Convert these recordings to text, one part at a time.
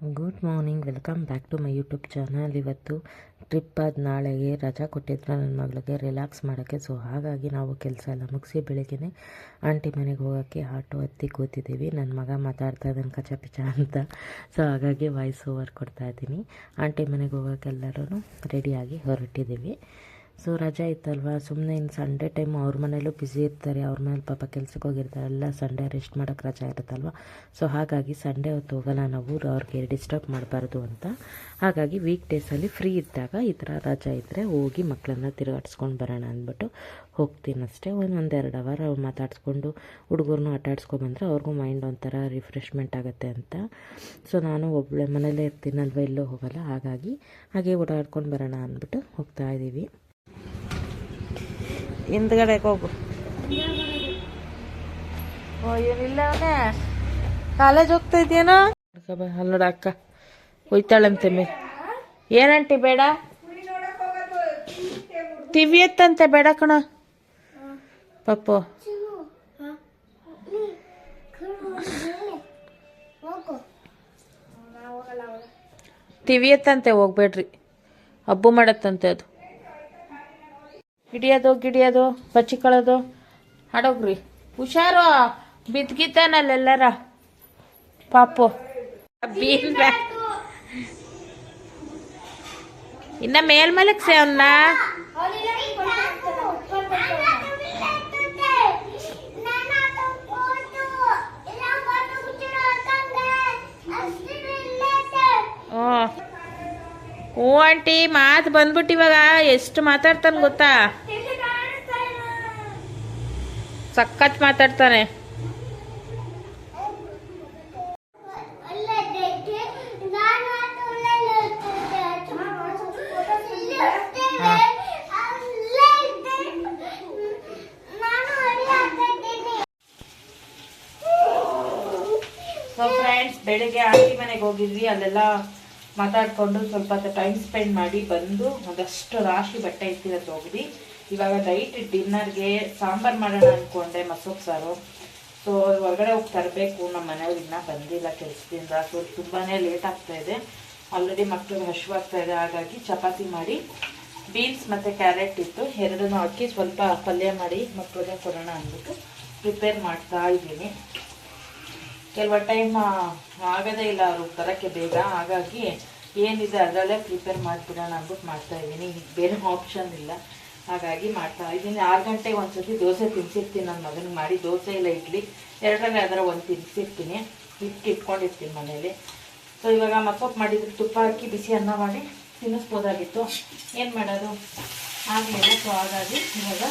Good morning welcome back to my YouTube channel ಇವತ್ತು trip ಆದ ನಾಳೆಗೆ ರಜಾ ಕೊಟ್ಟಿದ್ರು ನನ್ನ ಮಗಳಿಗೆ. ರಿಲ್ಯಾಕ್ಸ್ ಮಾಡೋಕ್ಕೆ. ಸೊ ಹಾಗಾಗಿ ನಾವು ಕೆಲಸ ಎಲ್ಲ ಮುಗಿಸಿ ಬೆಳಿಗ್ಗೆ ಆಂಟಿ ಮನೆಗೆ ಹೋಗೋಕ್ಕೆ ಆಟೋ ಹತ್ತಿ ಕೂತಿದ್ದೀವಿ. ನನ್ನ ಮಗ ಮಾತಾಡ್ತಾ ಇದ್ದಾನೆ ಕಚ ಪಿಚ ಅಂತ. ಸೊ ಹಾಗಾಗಿ ವಾಯ್ಸ್ ಓವರ್ ಕೊಡ್ತಾ ಇದ್ದೀನಿ. ಆಂಟಿ ಮನೆಗೆ ಹೋಗೋಕ್ಕೆಲ್ಲರೂ ರೆಡಿಯಾಗಿ ಹೊರಟಿದ್ದೀವಿ. ಸೊ ರಜಾ ಇತ್ತಲ್ವ? ಸುಮ್ಮನೆ ಇನ್ನು ಸಂಡೇ ಟೈಮ್ ಅವ್ರ ಮನೇಲೂ ಬ್ಯುಸಿ ಇರ್ತಾರೆ, ಅವ್ರ ಮನೇಲಿ ಪಾಪ ಕೆಲ್ಸಕ್ಕೆ ಹೋಗಿರ್ತಾರೆ, ಎಲ್ಲ ಸಂಡೇ ರೆಸ್ಟ್ ಮಾಡೋಕ್ಕೆ ರಜೆ ಇರುತ್ತಲ್ವ? ಸೊ ಹಾಗಾಗಿ ಸಂಡೇ ಹೊತ್ತು ಹೋಗಲ್ಲ ನಾವು, ಅವ್ರಿಗೆ ಡಿಸ್ಟರ್ಬ್ ಮಾಡಬಾರ್ದು ಅಂತ. ಹಾಗಾಗಿ ವೀಕ್ ಡೇಸಲ್ಲಿ ಫ್ರೀ ಇದ್ದಾಗ ಈ ಥರ ರಜೆ ಇದ್ದರೆ ಹೋಗಿ ಮಕ್ಕಳನ್ನ ತಿರುಗಾಡಿಸ್ಕೊಂಡು ಬರೋಣ ಅಂದ್ಬಿಟ್ಟು ಹೋಗ್ತೀನಿ ಅಷ್ಟೇ. ಒಂದು ಒಂದೆರಡು ಅವರ್ ಅವ್ರು ಮಾತಾಡಿಸ್ಕೊಂಡು ಹುಡುಗರನ್ನೂ ಆಟಾಡ್ಸ್ಕೊಂಬಂದ್ರೆ ಅವ್ರಿಗೂ ಮೈಂಡ್ ಒಂಥರ ರಿಫ್ರೆಶ್ಮೆಂಟ್ ಆಗುತ್ತೆ ಅಂತ. ಸೊ ನಾನು ಒಬ್ಬಳೆ ಮನೇಲೇ ಇರ್ತೀನಲ್ವ, ಎಲ್ಲೂ ಹೋಗಲ್ಲ. ಹಾಗಾಗಿ ಹಾಗೆ ಓಡಾಡ್ಕೊಂಡು ಬರೋಣ ಅಂದ್ಬಿಟ್ಟು ಹೋಗ್ತಾ ಇದ್ದೀವಿ ಹಿಂದ್ಗಡೆ ಹೋಗು. ಏನಿಲ್ಲ ಅವನೇ. ಕಾಲೇಜ್ ಹೋಗ್ತಾ ಇದೆಯೇನೋ ಅಲ್ಲಿ ನೋಡ ಅಕ್ಕ. ಹೋಯ್ತಾಳಂತೆ ಮೇ. ಏನಂಟಿ ಬೇಡ? ಟಿವಿ ಎತ್ತಂತೆ ಬೇಡ ಕಣ. ಪಪ್ಪು ಟಿವಿ ಎತ್ತಂತೆ ಹೋಗ್ಬೇಡ್ರಿ. ಹಬ್ಬು ಮಾಡತ್ತಂತೆ ಅದು. ಗಿಡಿಯೋದು ಗಿಡಿಯೋದು ಬಚ್ಚಿಕೊಳ್ಳೋದು. ಹಾಡೋಗ್ರಿ. ಹುಷಾರು. ಬಿದ್ಗಿತಾನಲ್ಲೆಲ್ಲರ ಪಾಪು. ಬೀನ್ ಇನ್ನ ಮೇಲ್ಮಲಕ್ಸೆ ಅವನ್ನ ಹ್ಞೂ ಆಂಟಿ, ಮಾತು ಬಂದ್ಬಿಟ್ಟು ಇವಾಗ. ಎಷ್ಟು ಮಾತಾಡ್ತಾನೆ ಗೊತ್ತಾ? ಸಖತ್ ಮಾತಾಡ್ತಾನೆ. ಸೊ ಫ್ರೆಂಡ್ಸ್ ಬೆಳಿಗ್ಗೆ ಆಂಟಿ ಮನೆಗೆ ಹೋಗಿದ್ವಿ. ಅಲ್ಲೆಲ್ಲ ಮಾತಾಡ್ಕೊಂಡು ಸ್ವಲ್ಪ ಟೈಮ್ ಸ್ಪೆಂಡ್ ಮಾಡಿ ಬಂದು ಒಂದಷ್ಟು ರಾಶಿ ಬಟ್ಟೆ ಇತ್ತಿರ ತೊಗ್ದು ಇವಾಗ ನೈಟ್ ಡಿನ್ನರ್ಗೆ ಸಾಂಬಾರ್ ಮಾಡೋಣ ಅಂದ್ಕೊಂಡೆ ಮಸೂಪ್ ಸಾರು. ಸೊ ಹೊರಗಡೆ ಹೋಗಿ ತರಬೇಕು. ನಮ್ಮ ಮನೆಯವ್ರು ಇನ್ನೂ ಬಂದಿಲ್ಲ ಕೆಲಸದಿಂದ. ಸೊ ತುಂಬಾ ಲೇಟ್ ಆಗ್ತಾ ಇದೆ. ಆಲ್ರೆಡಿ ಮಕ್ಕಳು ಹಶುವಾಗ್ತಾ ಇದೆ. ಹಾಗಾಗಿ ಚಪಾತಿ ಮಾಡಿ ಬೀನ್ಸ್ ಮತ್ತು ಕ್ಯಾರೆಟ್ ಇತ್ತು ಎರಡನ್ನೂ ಹಾಕಿ ಸ್ವಲ್ಪ ಪಲ್ಯ ಮಾಡಿ ಮಕ್ಕಳಿಗೆ ಕೊಡೋಣ ಅಂದ್ಬಿಟ್ಟು ಪ್ರಿಪೇರ್ ಮಾಡ್ತಾ ಇದ್ದೀನಿ. ಕೆಲವು ಟೈಮ್ ಆಗೋದೇ ಇಲ್ಲ ಅವ್ರಿಗೆ ಬರೋಕ್ಕೆ ಬೇಗ. ಹಾಗಾಗಿ ಏನಿದೆ ಅದರಲ್ಲೇ ಪ್ರಿಪೇರ್ ಮಾಡಿಬಿಡೋಣ ಅಂದ್ಬಿಟ್ಟು ಮಾಡ್ತಾ ಇದ್ದೀನಿ. ಬೇರೆ ಆಪ್ಷನ್ ಇಲ್ಲ. ಹಾಗಾಗಿ ಮಾಡ್ತಾ ಇದ್ದೀನಿ. ಆರು ಗಂಟೆಗೆ ಒಂದ್ಸತಿ ದೋಸೆ ತಿನ್ಸಿರ್ತೀನಿ ನನ್ನ ಮಗನಿಗೆ ಮಾಡಿ. ದೋಸೆ ಇಲ್ಲ, ಇಡ್ಲಿ. ಎರಡರಲ್ಲಿ ಅದರ ಒಂದು ತಿನ್ಸಿರ್ತೀನಿ. ಹಿಟ್ಟು ಇಟ್ಕೊಂಡಿರ್ತೀನಿ ಮನೇಲಿ. ಸೊ ಇವಾಗ ಮಸೊಪ್ಪು ಮಾಡಿದ್ರೆ. ತುಪ್ಪ ಹಾಕಿ ಬಿಸಿ ಅನ್ನ ಮಾಡಿ ತಿನ್ನಿಸ್ಬೋದಾಗಿತ್ತು. ಏನು ಮಾಡೋದು? ಆಗಲಿಲ್ಲ ಸೊ ಹಾಗಾಗಿ ಇವಾಗ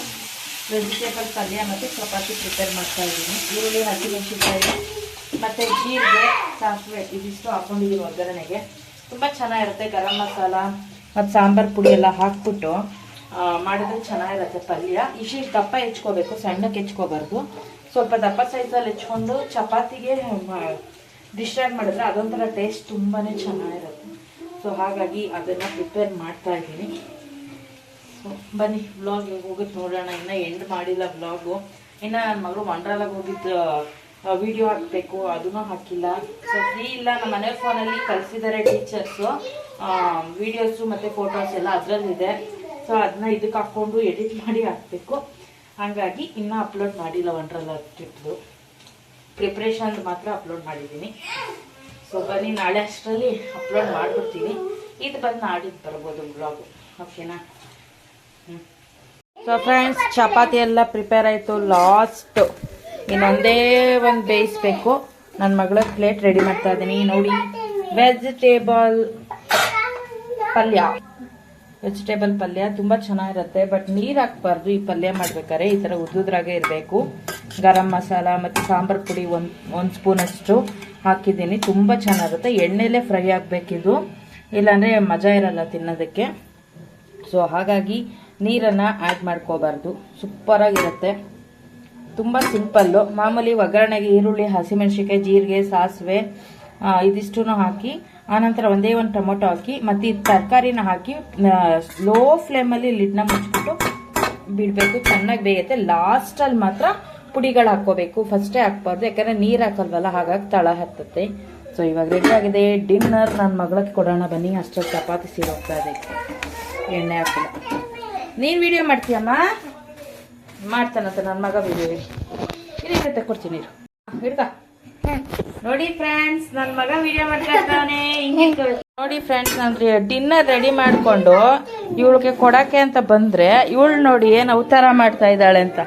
ವೆಜಿಟೇಬಲ್ ಪಲ್ಯ ಮತ್ತು ಚಪಾತಿ ಪ್ರಿಪೇರ್ ಮಾಡ್ತಾ ಇದ್ದೀನಿ. ಈರುಳ್ಳಿ ಹಸಿಮೆಣಸಿನ್ಕಾಯಿ ಮತ್ತು ಜೀರಿಗೆ, ಸಾಸಿವೆ, ಇದಿಷ್ಟು ಹಾಕೊಂಡಿದ್ದೀನಿ ಒಗ್ಗರಣೆಗೆ. ತುಂಬ ಚೆನ್ನಾಗಿರುತ್ತೆ ಗರಂ ಮಸಾಲ ಮತ್ತು ಸಾಂಬಾರು ಪುಡಿ ಎಲ್ಲ ಹಾಕ್ಬಿಟ್ಟು ಮಾಡಿದ್ರೆ ಚೆನ್ನಾಗಿರುತ್ತೆ ಪಲ್ಯ. ಇಷ್ಟು ದಪ್ಪ ಹೆಚ್ಕೋಬೇಕು, ಸಣ್ಣಕ್ಕೆ ಹೆಚ್ಕೋಬಾರ್ದು. ಸ್ವಲ್ಪ ದಪ್ಪ ಸೈಜಲ್ಲಿ ಹೆಚ್ಕೊಂಡು ಚಪಾತಿಗೆ ಡಿಸ್ಟ್ರಾಕ್ಟ್ ಮಾಡಿದ್ರೆ ಅದೊಂಥರ ಟೇಸ್ಟ್ ತುಂಬಾ ಚೆನ್ನಾಗಿರುತ್ತೆ. ಸೊ ಹಾಗಾಗಿ ಅದನ್ನು ಪ್ರಿಪೇರ್ ಮಾಡ್ತಾ ಇದ್ದೀನಿ. ಸೊ ಬನ್ನಿ ವ್ಲಾಗ್ ಹೋಗುತ್ತೆ ನೋಡೋಣ. ಇನ್ನೂ ಎಂಡ್ ಮಾಡಿಲ್ಲ ವ್ಲಾಗು ಇನ್ನು ನನ್ನ ಮಗಳು ಮಂಡ್ರಾಲಾಗ ಹೋಗಿದ್ದು ವಿಡಿಯೋ ಹಾಕಬೇಕು, ಅದನ್ನು ಹಾಕಿಲ್ಲ. ಸೊ ಫ್ರೀ ಇಲ್ಲ, ನಮ್ಮ ಮನೆ ಫೋನಲ್ಲಿ ಕಲಿಸಿದ್ದಾರೆ ಟೀಚರ್ಸು ವಿಡಿಯೋಸು ಮತ್ತು ಫೋಟೋಸ್ ಎಲ್ಲ ಅದರಲ್ಲಿದೆ. ಸೊ ಅದನ್ನ ಇದಕ್ಕೆ ಹಾಕ್ಕೊಂಡು ಎಡಿಟ್ ಮಾಡಿ ಹಾಕಬೇಕು. ಹಾಗಾಗಿ ಇನ್ನೂ ಅಪ್ಲೋಡ್ ಮಾಡಿಲ್ಲ ವಂಡ್ರಲ್ಲ ಟ್ರಿಪ್ದು ಪ್ರಿಪ್ರೇಷನ್ ಮಾತ್ರ ಅಪ್ಲೋಡ್ ಮಾಡಿದ್ದೀನಿ. ಸೊ ಬನ್ನಿ, ನಾಳೆ ಅಷ್ಟರಲ್ಲಿ ಅಪ್ಲೋಡ್ ಮಾಡಿಬಿಡ್ತೀನಿ. ಇದು ಬಂದು ನಾಡಿದ್ದು ಬರ್ಬೋದು ಬ್ಲಾಗು ಓಕೆನಾ ಸೊ ಫ್ರೆಂಡ್ಸ್ ಚಪಾತಿ ಎಲ್ಲ ಪ್ರಿಪೇರ್ ಆಯಿತು ಲಾಸ್ಟ್ ಇನ್ನೊಂದೇ ಒಂದು ಬೇಯಿಸ್ಬೇಕು ನನ್ನ ಮಗಳ ಪ್ಲೇಟ್ ರೆಡಿ ಮಾಡ್ತಾ ಇದ್ದೀನಿ. ನೋಡಿ ವೆಜಿಟೇಬಲ್ ಪಲ್ಯ. ವೆಜಿಟೇಬಲ್ ಪಲ್ಯ ತುಂಬ ಚೆನ್ನಾಗಿರುತ್ತೆ ಬಟ್ ನೀರು ಹಾಕ್ಬಾರ್ದು ಈ ಪಲ್ಯ ಮಾಡ್ಬೇಕಾದ್ರೆ. ಈ ಥರ ಉದ್ದುದ್ರಾಗೆ ಇರಬೇಕು. ಗರಂ ಮಸಾಲ ಮತ್ತು ಸಾಂಬಾರು ಪುಡಿ ಒಂದು ಒಂದು ಸ್ಪೂನಷ್ಟು ಹಾಕಿದ್ದೀನಿ. ತುಂಬ ಚೆನ್ನಾಗಿರುತ್ತೆ. ಎಣ್ಣೆಲೇ ಫ್ರೈ ಆಗಬೇಕಿದು. ಇಲ್ಲಾಂದರೆ ಮಜಾ ಇರಲ್ಲ ತಿನ್ನೋದಕ್ಕೆ. ಸೊ ಹಾಗಾಗಿ ನೀರನ್ನು ಆ್ಯಡ್ ಮಾಡ್ಕೋಬಾರ್ದು. ಸೂಪರಾಗಿರುತ್ತೆ ತುಂಬ ಸಿಂಪಲ್ಲು. ಮಾಮೂಲಿ ಒಗ್ಗರಣೆಗೆ ಈರುಳ್ಳಿ ಹಸಿಮೆಣಸಿಕಾಯಿ ಜೀರಿಗೆ, ಸಾಸಿವೆ ಇದಿಷ್ಟು ಹಾಕಿ ಆನಂತರ ಒಂದೇ ಒಂದು ಟೊಮೊಟೊ ಹಾಕಿ, ಮತ್ತು ಈ ತರಕಾರಿನ ಹಾಕಿ ಸ್ಲೋ ಫ್ಲೇಮಲ್ಲಿ ಲಿಡ್ನ ಮುಚ್ಚಿಬಿಟ್ಟು ಬಿಡಬೇಕು. ಚೆನ್ನಾಗಿ ಬೇಯುತ್ತೆ. ಲಾಸ್ಟಲ್ಲಿ ಮಾತ್ರ ಪುಡಿಗಳು ಹಾಕ್ಕೋಬೇಕು. ಫಸ್ಟೇ ಹಾಕ್ಬಾರ್ದು. ಯಾಕಂದರೆ ನೀರು ಹಾಕಲ್ವಲ್ಲ, ಹಾಗಾಗಿ ತಳ ಹತ್ತುತ್ತೆ. ಸೊ ಇವಾಗ ರೆಡಿ ಆಗಿದೆ. ಡಿನ್ನರ್ ನನ್ನ ಮಗಳಿಗೆ ಕೊಡೋಣ ಬನ್ನಿ. ಅಷ್ಟೊತ್ತು ಚಪಾತಿ ಸೀರೆ ಹೋಗ್ತಾ ಇದೆ. ಎಣ್ಣೆ ಹಾಕಿಲ್ಲ ನೀನು ವಿಡಿಯೋ ಮಾಡ್ತೀಯಮ್ಮ? ಮಾಡ್ತಾನಂತ ನನ್ನ ಮಗ ವಿಡಿಯೋ ಇರಿ ಇರುತ್ತೆ ಕೊಡ್ತೀನಿ ಹಿಡ್ಕ ನೋಡಿ ಫ್ರೆಂಡ್ಸ್ ನನ್ನ ಮಗ ವಿಡಿಯೋ ಮಾಡ್ತಾನೆ ನೋಡಿ ಫ್ರೆಂಡ್ಸ್ ನಾನು ಡಿನ್ನರ್ ರೆಡಿ ಮಾಡಿಕೊಂಡು ಇವಳಿಗೆ ಕೊಡಕ್ಕೆ ಅಂತ ಬಂದ್ರೆ ಇವಳು ನೋಡಿ ಏನು ಅವತಾರ ಮಾಡ್ತಾ ಇದ್ದಾಳೆ ಅಂತ.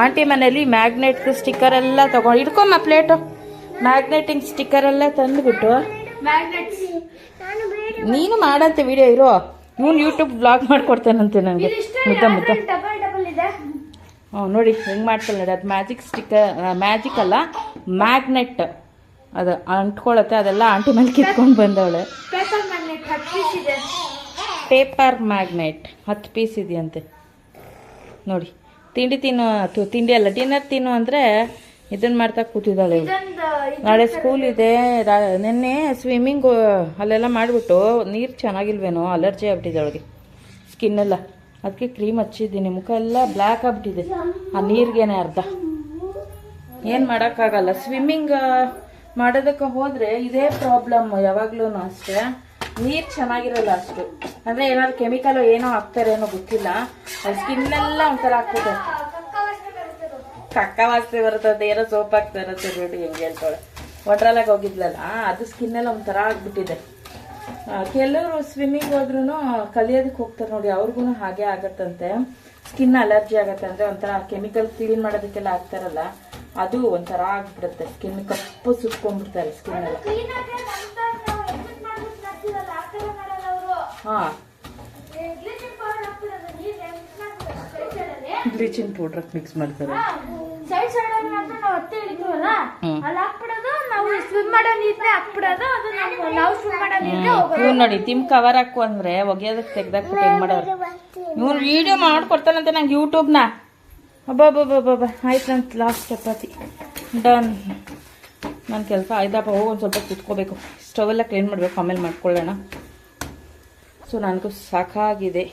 ಆಂಟಿ ಮನೇಲಿ ಮ್ಯಾಗ್ನೆಟ್ ಸ್ಟಿಕ್ಕರ್ ಎಲ್ಲ ತಗೊಂಡು ಇಟ್ಕೊಮ್ಮ ಪ್ಲೇಟು ಮ್ಯಾಗ್ನೆಟಿಂಗ್ ಸ್ಟಿಕ್ಕರ್ ಎಲ್ಲ ತಂದುಬಿಟ್ಟು. ನೀನು ಮಾಡಂತೆ ವಿಡಿಯೋ ಇರೋ. ಇವನು ಯೂಟ್ಯೂಬ್ ಬ್ಲಾಗ್ ಮಾಡ್ಕೊಡ್ತೇನಂತೆ ನನಗೆ ಮುದ್ದ ಮುದ್ದ. ನೋಡಿ ಹೆಂಗೆ ಮಾಡ್ತಾಳೆ ನೋಡಿ ಅದು ಮ್ಯಾಜಿಕ್ ಸ್ಟಿಕ್ ಮ್ಯಾಜಿಕ್ ಅಲ್ಲ ಮ್ಯಾಗ್ನೆಟ್ ಅದು ಅಂಟ್ಕೊಳತ್ತೆ ಅದೆಲ್ಲ ಆಂಟಿ ಮೇಲೆ ಕಿತ್ಕೊಂಡು ಬಂದವಳೆ. ಪೇಪರ್ ಮ್ಯಾಗ್ನೆಟ್ ಹತ್ತು ಪೀಸ್ ಇದೆಯಂತೆ. ನೋಡಿ ತಿಂಡಿ ತಿನ್ನು ತಿಂಡಿ ಅಲ್ಲ ಡಿನ್ನರ್ ತಿನ್ನು ಅಂದರೆ ಇದನ್ನು ಮಾಡ್ತಾ ಕೂತಿದ್ದಾಳೆ ನಾಳೆ ಸ್ಕೂಲ್ ಇದೆ ನಿನ್ನೆ ಸ್ವಿಮ್ಮಿಂಗ್ ಅಲ್ಲೆಲ್ಲ ಮಾಡಿಬಿಟ್ಟು ನೀರು ಚೆನ್ನಾಗಿಲ್ವೇನೋ ಅಲರ್ಜಿ ಆಗ್ಬಿಟ್ಟಿದೆ ಅವಳಿಗೆ. ಸ್ಕಿನ್ ಎಲ್ಲ. ಅದಕ್ಕೆ ಕ್ರೀಮ್ ಹಚ್ಚಿದ್ದೀನಿ. ಮುಖ ಎಲ್ಲ ಬ್ಲ್ಯಾಕ್ ಆಗ್ಬಿಟ್ಟಿದೆ. ಆ ನೀರಿಗೇನೆ ಅರ್ಧ. ಏನು ಮಾಡೋಕ್ಕಾಗಲ್ಲ. ಸ್ವಿಮ್ಮಿಂಗ್ ಮಾಡೋದಕ್ಕೆ ಹೋದರೆ ಇದೇ ಪ್ರಾಬ್ಲಮ್ ಯಾವಾಗ್ಲೂ ಅಷ್ಟೇ. ನೀರು ಚೆನ್ನಾಗಿರಲ್ಲ ಅಷ್ಟು. ಅಂದರೆ ಏನಾದ್ರು ಕೆಮಿಕಲ್ ಏನೋ ಹಾಕ್ತಾರೇನೋ ಗೊತ್ತಿಲ್ಲ. ಸ್ಕಿನ್ ಸ್ಕಿನ್ನೆಲ್ಲ ಒಂಥರ ಹಾಕ್ತದೆ ಕಕ್ಕ ವಾಸನೆ ಬರ್ತದೆ ಏನೋ ಸೋಪ್ ಹಾಕ್ತಾ ಇರುತ್ತೆ. ನೋಡಿ ಹೆಂಗೆ ಹೇಳ್ತಾಳೆ ಒಟ್ರಲ್ಲಾಗ ಹೋಗಿದ್ಲಲ್ಲ, ಅದು ಸ್ಕಿನ್ನೆಲ್ಲ ಒಂಥರ ಆಗ್ಬಿಟ್ಟಿದೆ. ಕೆಲವರು ಸ್ವಿಮ್ಮಿಂಗ್ ಹೋದ್ರೂ ಕಲಿಯೋದಕ್ಕೆ ಹೋಗ್ತಾರೆ ನೋಡಿ ಅವ್ರಿಗೂ ಹಾಗೆ ಆಗತ್ತಂತೆ. ಸ್ಕಿನ್ ಅಲರ್ಜಿ ಆಗತ್ತೆ ಅಂದರೆ ಒಂಥರ ಕೆಮಿಕಲ್ ಕ್ಲೀನ್ ಮಾಡೋದಕ್ಕೆಲ್ಲ ಆಗ್ತಾರಲ್ಲ ಅದು ಒಂಥರ ಆಗ್ಬಿಡುತ್ತೆ. ಸ್ಕಿನ್ ಕಪ್ಪು ಸುಟ್ಕೊಂಡ್ಬಿಡ್ತಾರೆ ಸ್ಕಿನ್ ಎಲ್ಲ. ಹಾ. ಬ್ಲೀಚಿಂಗ್ ಪೌಡರ್ ಮಿಕ್ಸ್ ಮಾಡ್ತಾರೆ? ಸೈಡ್ ಸೈಡಲ್ಲಿ ಮಿಕ್ಸ್ ಮಾಡ್ತಾರೆ. ಸೈಡ್ ಸೈಡ್ ಅಲ್ಲಿ ಮಾತ್ರ ನಾವು ಅತ್ತೆ ಇಳಿತೀವಲ್ಲ. ಅಲ್ಲಿ ಹಾಕ್ಬಿಡೋದು ಸ್ವಿಮ್ ಮಾಡೋ ನೀರ್ನೇ ಹಾಕ್ಬಿಡೋದು ಅದು ನಾವು ನಾವು ಸ್ವಿಮ್ ಮಾಡೋ ನೀರ್ಗೆ ಹೋಗೋದು. ಇವ್ನು ನೋಡಿ ತಿಮ್ ಕವರ್ ಹಾಕು ಅಂದ್ರೆ ಒಗೆಯೋದಕ್ಕೆ ತೆಗ್ದಾಕ್ಬಿಟ್ಟು ಹೆಂಗ್ ಮಾಡೋರು? ಇವ್ನು ವಿಡಿಯೋ ಮಾಡ್ಕೊಡ್ತಾನಂತೆ ನಂಗೆ ಯೂಟ್ಯೂಬ್ನ ಅಬ್ಬಬ್ಬಬ್ಬಬ್ಬ ಆಯ್ತು ನನ್ನ ಲಾಸ್ಟ್ ಚಪಾತಿ. ಡನ್ ನನ್ನ ಕೆಲಸ ಆಯ್ತಪ್ಪ ಹೋಗಿ ಒಂದು ಸ್ವಲ್ಪ ಕುತ್ಕೋಬೇಕು. ಸ್ಟವೆಲ್ಲ ಕ್ಲೀನ್ ಮಾಡಬೇಕು ಆಮೇಲೆ ಮಾಡ್ಕೊಳ್ಳೋಣ. ಸೊ ನನಗೂ ಸಾಕಾಗಿದೆ.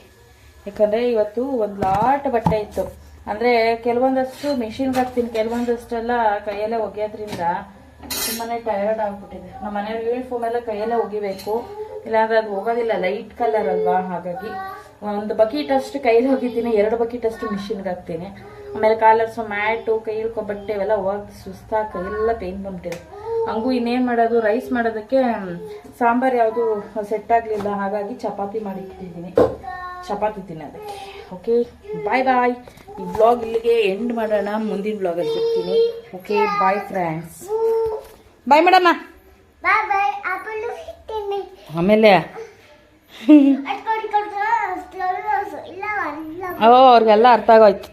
ಯಾಕಂದರೆ ಇವತ್ತು ಒಂದು ಲಾಟ್ ಬಟ್ಟೆ ಇತ್ತು. ಅಂದರೆ ಕೆಲವೊಂದಷ್ಟು ಮಿಷಿನ್ಗೆ ಹಾಕ್ತೀನಿ ಕೆಲವೊಂದಷ್ಟೆಲ್ಲ ಕೈಯಲ್ಲೇ ಒಗೆಯೋದ್ರಿಂದ ತುಂಬಾ ಟಯರ್ಡ್ ಆಗಿಬಿಟ್ಟಿದೆ. ನಮ್ಮ ಮನೆಯಲ್ಲಿ ಯೂನಿಫಾರ್ಮ್ ಎಲ್ಲ ಕೈಯಲ್ಲೇ ಒಗಿಬೇಕು. ಇಲ್ಲಾಂದ್ರೆ ಅದು ಹೋಗೋದಿಲ್ಲ ಲೈಟ್ ಕಲರ್ ಅಲ್ವಾ? ಹಾಗಾಗಿ ಒಂದು ಬಕೀಟ್ ಅಷ್ಟು ಕೈಲಿ ಹೋಗಿದ್ದೀನಿ ಎರಡು ಬಕೀಟ್ ಅಷ್ಟು ಮಿಷಿನ್ಗೆ ಹಾಕ್ತೀನಿ. ಆಮೇಲೆ ಕಾಲರ್ಸು ಮ್ಯಾಟು ಕೈ ಹಿಡ್ಕೊ ಬಟ್ಟೆ ಇವೆಲ್ಲ ಹೋಗಿ ಸುಸ್ತಾಗಿ ಕೈಯೆಲ್ಲ ಪೇನ್ ಬಂದ್ಬಿಟ್ಟಿದೆ. ಹಂಗೂ ಇನ್ನೇನು ಮಾಡೋದು ರೈಸ್ ಮಾಡೋದಕ್ಕೆ ಸಾಂಬಾರು ಯಾವುದು ಸೆಟ್ ಆಗಲಿಲ್ಲ. ಹಾಗಾಗಿ ಚಪಾತಿ ಮಾಡಿಟ್ಟಿದ್ದೀನಿ. ಚಪಾತಿ ತಿನ್ನೋದಕ್ಕೆ. ಓಕೆ ಬಾಯ್ ಬಾಯ್ ಈ ಬ್ಲಾಗ್ ಇಲ್ಲಿಗೆ ಎಂಡ್ ಮಾಡೋಣ. ಮುಂದಿನ ಬ್ಲಾಗಲ್ಲಿ ಸಿಗ್ತೀನಿ. ಓಕೆ ಬಾಯ್ ಫ್ರೆಂಡ್ಸ್ ಬಾಯ್ ಮೇಡಮ್ಮ ಆಮೇಲೆ ಓ ಅವ್ರಿಗೆಲ್ಲ ಅರ್ಥ ಆಗೋಯ್ತು